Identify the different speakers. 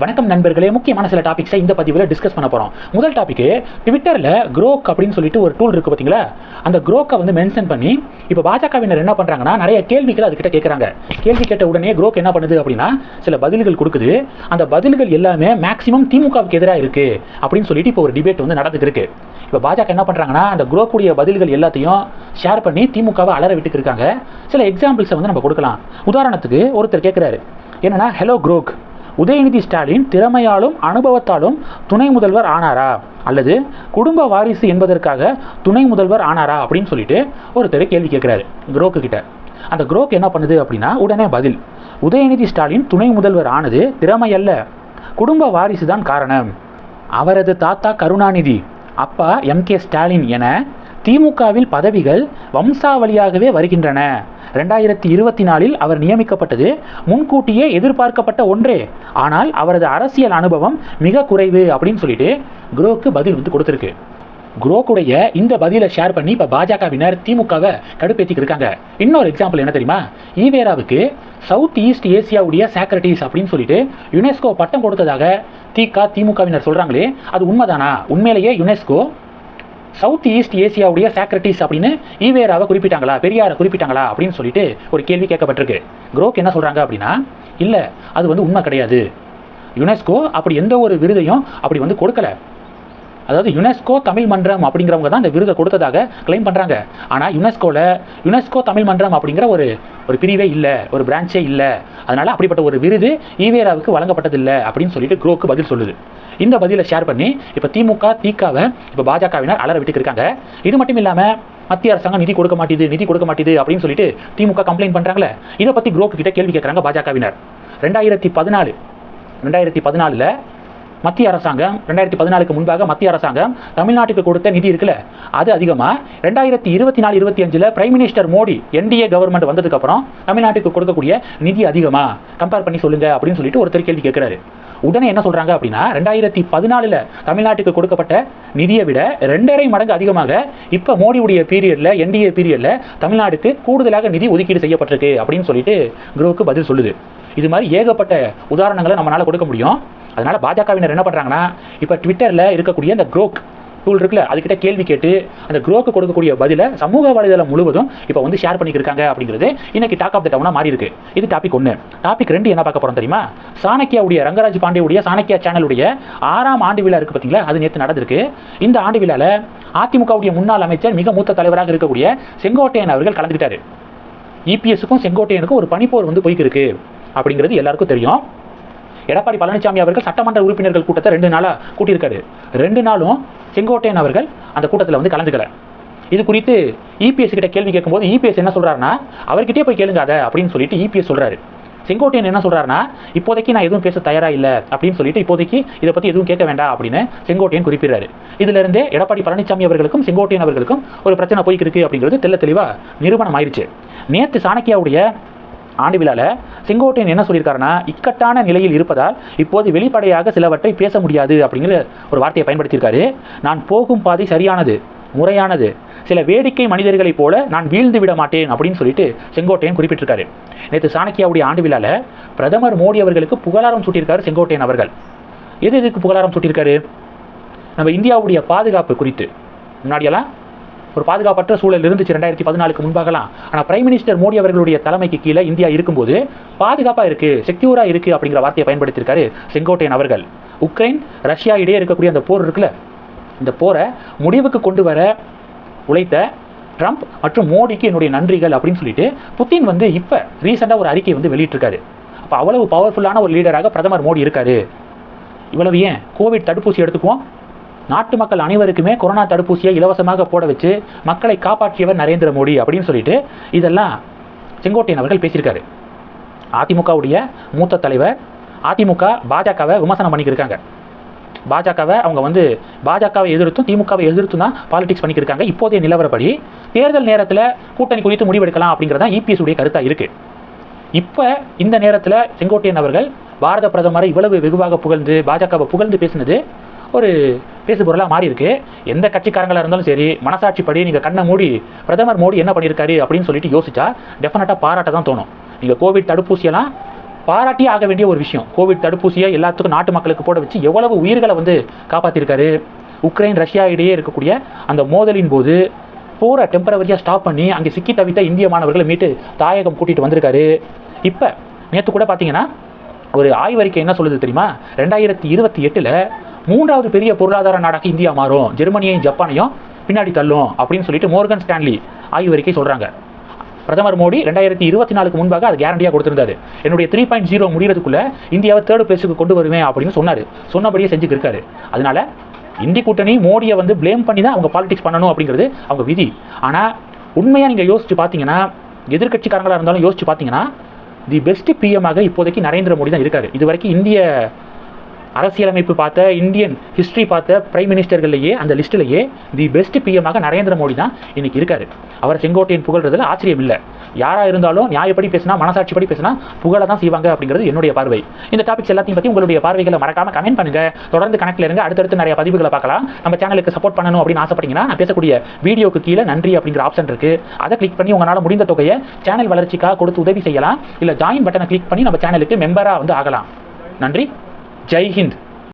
Speaker 1: வணக்கம் நண்பர்களே முக்கியமான சில டாபிக்ஸை இந்த பதிவில் டிஸ்கஸ் பண்ண போகிறோம் முதல் டாபிக் ட்விட்டரில் க்ரோக் அப்படின்னு சொல்லிட்டு ஒரு டூல் இருக்குது பார்த்தீங்களா அந்த க்ரோக்கை வந்து மென்ஷன் பண்ணி இப்போ பாஜகவினர் என்ன பண்ணுறாங்கன்னா நிறைய கேள்விகள் அதுக்கிட்ட கேட்குறாங்க கேள்வி கேட்ட உடனே க்ரோக் என்ன பண்ணுது அப்படின்னா சில பதில்கள் கொடுக்குது. அந்த பதில்கள் எல்லாமே மேக்ஸிமம் திமுகவுக்கு எதிராக இருக்குது அப்படின்னு சொல்லிட்டு இப்போ ஒரு டிபேட் வந்து நடந்துட்டு இருக்கு இப்போ பாஜக என்ன பண்ணுறாங்கன்னா அந்த க்ரோக்குடைய பதில்கள் எல்லாத்தையும் ஷேர் பண்ணி திமுகவை அலற விட்டுக்கு இருக்காங்க. சில எக்ஸாம்பிள்ஸை வந்து நம்ம கொடுக்கலாம். உதாரணத்துக்கு ஒருத்தர் கேட்குறாரு என்னன்னா ஹலோ க்ரோக் உதயநிதி ஸ்டாலின் திறமையாலும் அனுபவத்தாலும் துணை முதல்வர் ஆனாரா? அல்லது குடும்ப வாரிசு என்பதற்காக துணை முதல்வர் ஆனாரா அப்படின்னு சொல்லிட்டு ஒருத்தர் கேள்வி கேட்குறாரு குரோக்கு கிட்ட. அந்த குரோக் என்ன பண்ணுது அப்படின்னா உடனே பதில் உதயநிதி ஸ்டாலின் துணை முதல்வர் ஆனது திறமை அல்ல குடும்ப வாரிசு தான் காரணம். அவரது தாத்தா கருணாநிதி அப்பா எம் கே ஸ்டாலின் என திமுகவில் பதவிகள் வம்சாவளியாகவே வருகின்றன. ரெண்டாயிரத்தி இருபத்தி நாலில் அவர் நியமிக்கப்பட்டது. முன்கூட்டியே எதிர்பார்க்கப்பட்ட ஒன்றே. ஆனால் அவரது அரசியல் அனுபவம் மிக குறைவு அப்படின்னு சொல்லிட்டு குரோக்கு பதில் வந்து கொடுத்துருக்கு. குரோக்குடைய இந்த பதிலை ஷேர் பண்ணி இப்போ பாஜகவினர் திமுகவை கடுப்பேற்றிக்கு இருக்காங்க. இன்னொரு எக்ஸாம்பிள் என்ன தெரியுமா? ஈவேராவுக்கு சவுத் ஈஸ்ட் ஏசியாவுடைய சேக்ரட்டிஸ் அப்படின்னு சொல்லிட்டு யுனெஸ்கோ பட்டம் கொடுத்ததாக திக திமுகவினர் சொல்கிறாங்களே அது உண்மைதானா? உண்மையிலேயே யுனெஸ்கோ சவுத் ஈஸ்ட் ஏசியாவுடைய சாக்ரட்டிஸ் அப்படின்னு ஈவேராவை குறிப்பிட்டாங்களா? பெரியாரை குறிப்பிட்டாங்களா? அப்படின்னு சொல்லிட்டு ஒரு கேள்வி கேட்கப்பட்டிருக்கு. குரோக் என்ன சொல்கிறாங்க அப்படின்னா இல்லை அது வந்து உண்மை கிடையாது. யுனெஸ்கோ அப்படி எந்த ஒரு விருதையும் அப்படி வந்து கொடுக்கல. அதாவது யுனெஸ்கோ தமிழ் மன்றம் அப்படிங்கிறவங்க தான் இந்த விருதை கொடுத்ததாக கிளைம் பண்ணுறாங்க ஆனால் யுனெஸ்கோவில் யுனெஸ்கோ தமிழ் மன்றம் அப்படிங்கிற ஒரு ஒரு பிரிவே இல்லை ஒரு பிரான்ச்சே இல்லை. அதனால் அப்படிப்பட்ட ஒரு விருது ஈவேராவுக்கு வழங்கப்பட்டதில்லை அப்படின்னு சொல்லிட்டு குரோக்கு பதில் சொல்லுது. இந்த பதிலை ஷேர் பண்ணி இப்போ திமுக திகாவை இப்போ பாஜகவினர் அலற விட்டுக்கு இருக்காங்க. இது மட்டும் இல்லாமல் மத்திய அரசாங்கம் நிதி கொடுக்க மாட்டேது நிதி கொடுக்க மாட்டேது அப்படின்னு சொல்லிட்டு திமுக கம்ப்ளைண்ட் பண்ணுறாங்களே இதை பற்றி குரோக்கு கிட்ட கேள்வி கேட்குறாங்க பாஜகவினர். ரெண்டாயிரத்தி பதினாலு ரெண்டாயிரத்தி பதினாலில் மத்திய அரசாங்கம் ரெண்டாயிரத்தி பதினாலுக்கு முன்பாக மத்திய அரசாங்கம் தமிழ்நாட்டுக்கு கொடுத்த நிதி இருக்குல்ல அது அதிகமாக ரெண்டாயிரத்தி இருபத்தி நாலு இருபத்தி அஞ்சில் prime minister Modi NDA government வந்ததுக்கப்புறம் தமிழ்நாட்டுக்கு கொடுக்கக்கூடிய நிதி அதிகமாக கம்பேர் பண்ணி சொல்லுங்க அப்படின்னு சொல்லிட்டு ஒருத்தர் கேள்வி கேட்குறாரு உடனே என்ன சொல்றாங்க அப்படின்னா ரெண்டாயிரத்தி பதினாலில் தமிழ்நாட்டுக்கு கொடுக்கப்பட்ட நிதியை விட ரெண்டரை மடங்கு அதிகமாக இப்போ மோடியுடைய பீரியடில் என்டிஏ பீரியடில் தமிழ்நாட்டுக்கு கூடுதலாக நிதி ஒதுக்கீடு செய்யப்பட்டிருக்கு அப்படின்னு சொல்லிட்டு குரோவுக்கு பதில் சொல்லுது. இது மாதிரி ஏகப்பட்ட உதாரணங்களை நம்மளால் கொடுக்க முடியும். அதனால பாஜகவினர் என்ன பண்ணுறாங்கன்னா இப்போ ட்விட்டரில் இருக்கக்கூடிய அந்த குரோக் டூல் இருக்குல்ல அதுக்கிட்ட கேள்வி கேட்டு அந்த குரோக்கு கொடுக்கக்கூடிய பதிலை சமூக வலைதளம் முழுவதும் இப்போ வந்து ஷேர் பண்ணிக்கிருக்காங்க அப்படிங்கிறது இன்னைக்கு டாக் ஆஃப் த டவுனாக மாறி இருக்கு இது டாபிக் ஒன்று டாபிக் ரெண்டு என்ன பார்க்க போகிறோம் தெரியுமா? சாணக்கியாவுடைய ரங்கராஜ் பாண்டியுடைய சாணக்கியா சேனலுடைய ஆறாம் ஆண்டு விழா இருக்கு பார்த்தீங்களா அது நேற்று நடந்திருக்கு. இந்த ஆண்டு விழாவில் அதிமுகவுடைய முன்னாள் அமைச்சர் மிக மூத்த தலைவராக இருக்கக்கூடிய செங்கோட்டையன் அவர்கள் கலந்துக்கிட்டாரு இபிஎஸ்க்கும் செங்கோட்டையனுக்கும் ஒரு பனிப்போர் வந்து போய்க்கு அப்படிங்கிறது எல்லாருக்கும் தெரியும். எடப்பாடி பழனிசாமி அவர்கள் சட்டமன்ற உறுப்பினர்கள் கூட்டத்தை ரெண்டு நாளாக கூட்டியிருக்காரு. ரெண்டு நாளும் செங்கோட்டையன் அவர்கள் அந்த கூட்டத்தில் வந்து கலந்துக்கல. இது குறித்து இபிஎஸ் கிட்ட கேள்வி கேட்கும்போது இபிஎஸ் என்ன சொல்கிறாருன்னா அவர்கிட்டே போய் கேளுங்க அதை அப்படின்னு சொல்லிட்டு இபிஎஸ் சொல்கிறாரு செங்கோட்டையன் என்ன சொல்கிறாருன்னா இப்போதைக்கு நான் எதுவும் பேச தயாராக இல்லை அப்படின்னு சொல்லிட்டு இப்போதைக்கு இதை பற்றி எதுவும் கேட்க வேண்டாம் அப்படின்னு செங்கோட்டையன் குறிப்பிடுறாரு. இதிலிருந்தே எடப்பாடி பழனிசாமி அவர்களுக்கும் செங்கோட்டையன் அவர்களுக்கும் ஒரு பிரச்சனை போய்க்கிருக்கு அப்படிங்கிறது தெல்ல தெளிவா நிரூபணம் ஆயிடுச்சு நேற்று சாணக்கியாவுடைய ஆண்டு விழால செங்கோட்டையன் என்ன சொல்லியிருக்காருன்னா இக்கட்டான நிலையில் இருப்பதால் இப்போது வெளிப்படையாக சிலவற்றை பேச முடியாது அப்படிங்கிற ஒரு வார்த்தையை பயன்படுத்தியிருக்காரு. நான் போகும் பாதை சரியானது முறையானது சில வேடிக்கை மனிதர்களைப் போல நான் வீழ்ந்து விட மாட்டேன் அப்படின்னு சொல்லிட்டு செங்கோட்டையன் குறிப்பிட்டிருக்காரு. நேற்று சாணக்கியாவுடைய ஆண்டு விழால பிரதமர் மோடி அவர்களுக்கு புகழாரம் சூட்டியிருக்காரு செங்கோட்டையன் அவர்கள். எது எதுக்கு புகழாரம் சூட்டியிருக்காரு? நம்ம இந்தியாவுடைய பாதுகாப்பு குறித்து. முன்னாடியெல்லாம் ஒரு பாதுகாப்பற்ற சூழல் இருந்துச்சு ரெண்டாயிரத்தி பதினாலுக்கு முன்பாகலாம். ஆனால் பிரைம் மினிஸ்டர் மோடி அவர்களுடைய தலைமைக்கு கீழே இந்தியா இருக்கும்போது பாதுகாப்பாக இருக்கு செக்யூராக இருக்கு அப்படிங்கிற வார்த்தையை பயன்படுத்தியிருக்காரு செங்கோட்டையன் அவர்கள். உக்ரைன் ரஷ்யா இடையே இருக்கக்கூடிய அந்த போர் இருக்குல்ல இந்த போரை முடிவுக்கு கொண்டு வர உழைத்த ட்ரம்ப் மற்றும் மோடிக்கு என்னுடைய நன்றிகள் அப்படின்னு சொல்லிட்டு புத்தின் வந்து இப்போ ரீசெண்டாக ஒரு அறிக்கை வந்து வெளியிட்டிருக்காரு. அப்போ அவ்வளவு பவர்ஃபுல்லான ஒரு லீடராக பிரதமர் மோடி இருக்காரு. இவ்வளவு ஏன்? கோவிட் தடுப்பூசி எடுத்துக்குவோம்? நாட்டு மக்கள் அனைவருக்குமே கொரோனா தடுப்பூசியை இலவசமாக போட வச்சு மக்களை காப்பாற்றியவர் நரேந்திர மோடி அப்படின்னு சொல்லிட்டு இதெல்லாம் செங்கோட்டையன் அவர்கள் பேசியிருக்காரு. அதிமுகவுடைய மூத்த தலைவர் அதிமுக பாஜகவை விமர்சனம் பண்ணிக்கிருக்காங்க. பாஜகவை அவங்க வந்து பாஜகவை எதிர்த்தும் திமுகவை எதிர்த்தும் தான் பாலிடிக்ஸ் பண்ணிக்கிருக்காங்க. இப்போதைய நிலவரப்படி தேர்தல் நேரத்தில் கூட்டணி குறித்து முடிவெடுக்கலாம் அப்படிங்கிறது தான் இபிஎஸ் உடைய கருத்தாக இருக்குது இப்போ இந்த நேரத்தில் செங்கோட்டையன் அவர்கள் பாரத பிரதமரை இவ்வளவு வெகுவாக புகழ்ந்து பாஜகவை புகழ்ந்து பேசினது ஒரு பேசு பொருளாக மாறி இருக்கு எந்த கட்சிக்காரங்களாக இருந்தாலும் சரி மனசாட்சிப்படி நீங்கள் கண்ணை மூடி பிரதமர் மோடி என்ன பண்ணியிருக்காரு அப்படின்னு சொல்லிட்டு யோசிச்சா டெஃபினட்டாக பாராட்ட தான் தோணும். நீங்கள் கோவிட் தடுப்பூசியெல்லாம் பாராட்டியே ஆக வேண்டிய ஒரு விஷயம். கோவிட் தடுப்பூசியை எல்லாத்துக்கும் நாட்டு மக்களுக்கு போட வச்சு எவ்வளவு உயிர்களை வந்து காப்பாற்றிருக்காரு உக்ரைன் ரஷ்யா இடையே இருக்கக்கூடிய அந்த மோதலின் போது போகிற டெம்பரவரியாக ஸ்டாப் பண்ணி அங்கே சிக்கி தவித்த இந்திய மாணவர்களை மீட்டு தாயகம் கூட்டிகிட்டு வந்திருக்காரு. இப்போ நேற்று கூட பார்த்தீங்கன்னா ஒரு ஆய்வறிக்கை என்ன சொல்லுது தெரியுமா? ரெண்டாயிரத்தி இருபத்தி எட்டில் மூன்றாவது பெரிய பொருளாதார நாடாக இந்தியா மாறும். ஜெர்மனியையும் ஜப்பானையும் பின்னாடி தள்ளும் அப்படின்னு சொல்லிட்டு மோர்கன் ஸ்டான்லி ஆய்வறிக்கை சொல்கிறாங்க பிரதமர் மோடி ரெண்டாயிரத்தி இருபத்தி நாலுக்கு முன்பாக அது கேரண்டியாக கொடுத்திருந்தாரு. என்னுடைய த்ரீ பாயிண்ட் ஜீரோ முடியறதுக்குள்ள இந்தியாவை தேர்ட் பிளேஸுக்கு கொண்டு வருவேன் அப்படின்னு சொன்னார். சொன்னபடியே செஞ்சுட்டு இருக்காரு. அதனால இந்தி கூட்டணி மோடியை வந்து ப்ளேம் பண்ணி தான் அவங்க பாலிடிக்ஸ் பண்ணணும் அப்படிங்கிறது அவங்க விதி. ஆனால் உண்மையாக நீங்கள் யோசிச்சு பார்த்தீங்கன்னா எதிர்க்கட்சிக்காரங்களாக இருந்தாலும் யோசிச்சு பார்த்தீங்கன்னா தி பெஸ்ட் பிஎம்மாக இப்போதைக்கு நரேந்திர மோடி தான் இருக்காரு. இது வரைக்கும் இந்திய அரசியலமைப்பு பார்த்த இந்தியன் ஹிஸ்ட்ரி பார்த்த பிரைம் மினிஸ்டர்கள்லேயே அந்த லிஸ்ட்டிலேயே தி பெஸ்ட் பிஎம்மாக நரேந்திர மோடி தான் இன்னைக்கு இருக்காரு. அவர் செங்கோட்டையின் புகழ்றதுல ஆச்சரியம் இல்லை. யாராக இருந்தாலும் நியாயப்படி பேசினா மனசாட்சிப்படி பேசினா புகழ தான் செய்வாங்க அப்படிங்கிறது என்னுடைய பார்வை. இந்த டாபிக்ஸ் எல்லாத்தையும் பற்றி உங்களுடைய பார்வைகளை மறக்காம கமெண்ட் பண்ணுங்க. தொடர்ந்து கணக்கில் இருங்க. அடுத்தடுத்து நிறைய பதிவுகளை பார்க்கலாம். நம்ம சேனலுக்கு சப்போர்ட் பண்ணணும் அப்படின்னு ஆசைப்பட்டீங்கன்னா நான் பேசக்கூடிய வீடியோக்கு கீழே நன்றி அப்படிங்கிற ஆப்ஷன் இருக்கு. அதை கிளிக் பண்ணி உங்களால் முடிந்த தொகையை சேனல் வளர்ச்சிக்காக கொடுத்து உதவி செய்யலாம். இல்லை ஜாயின் பட்டனை கிளிக் பண்ணி நம்ம சேனலுக்கு மெம்பராக வந்து ஆகலாம். நன்றி. ಜೈ ಹಿಂದ್